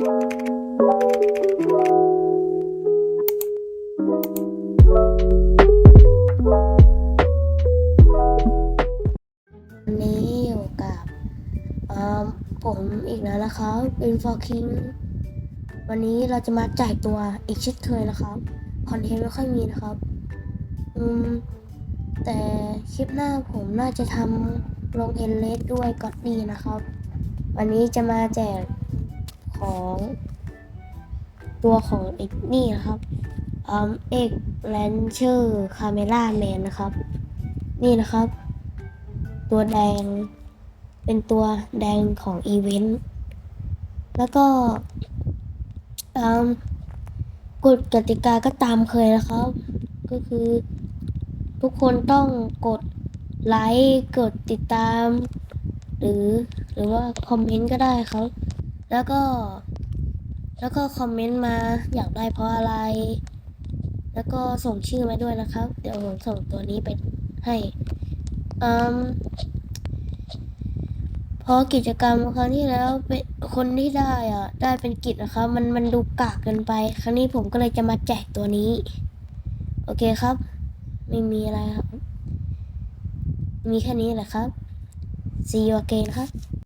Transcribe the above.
วันนี้อยู่กับผมอีกแล้วนะครัเป็นฟอร์คิงวันนี้เราจะมาจ่ายตัวอีกชิดเคยนะครับ คอนเทนต์ไม่ค่อยมีนะครับ อืม แต่คลิปหน้าผมน่าจะทำลงเอ็นเลสด้วยก็ดีนะครับ วันนี้จะมาแจก ของตัวของเอกนี่นะครับเอกแลนเชอร์คาเมล่าแมนนะครับ นี่นะครับ ตัวแดงเป็นตัวแดงของอีเวนต์แล้วก็กฎกติกาก็ตามเคยนะครับ ก็คือทุกคนต้องกดไลค์ กดติดตาม หรือหรือว่าคอมเมนต์ก็ได้ครับ แล้วก็ แล้วก็คอมเมนต์มาอยากได้เพราะอะไร แล้วก็ส่งชื่อมาด้วยนะครับ เดี๋ยวผมส่งตัวนี้ไปให้อืมพอกิจกรรมครั้งที่แล้วเป็นคนที่ได้อะ ได้เป็นกิจนะครับ มันมันดูกากเกินไป ครั้งนี้ผมก็เลยจะมาแจกตัวนี้ โอเคครับ ไม่มีอะไรครับ มีแค่นี้แหละครับ see you again ครับ